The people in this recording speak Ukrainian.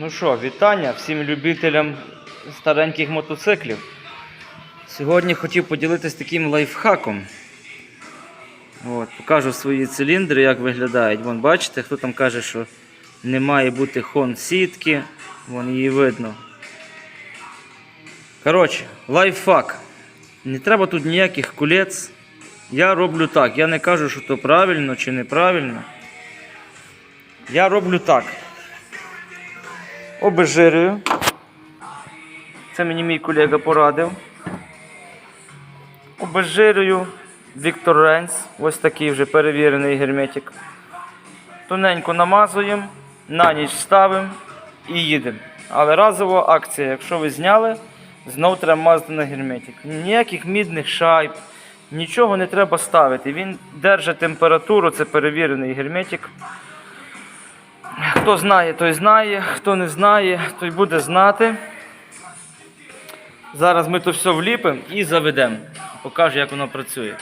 Ну що, вітання всім любителям стареньких мотоциклів. Сьогодні хотів поділитися таким лайфхаком. От, покажу свої циліндри, як виглядають. Вон, бачите, хто там каже, що не має бути хон сітки. Вон її видно. Коротше, лайфхак. Не треба тут ніяких кулець. Я роблю так. Я не кажу, що то правильно чи неправильно. Я роблю так. Обезжирюю. Це мені мій колега порадив. Обезжирюю Віктор Ренс. Ось такий вже перевірений герметик. Тоненько намазуємо, на ніч ставимо і їдемо. Але разова акція, якщо ви зняли, знов треба мазати на герметик. Ніяких мідних шайб, нічого не треба ставити. Він держить температуру, це перевірений герметик. Хто знає, той знає, хто не знає, той буде знати. Зараз ми то все вліпимо і заведемо. Покажу, як воно працює.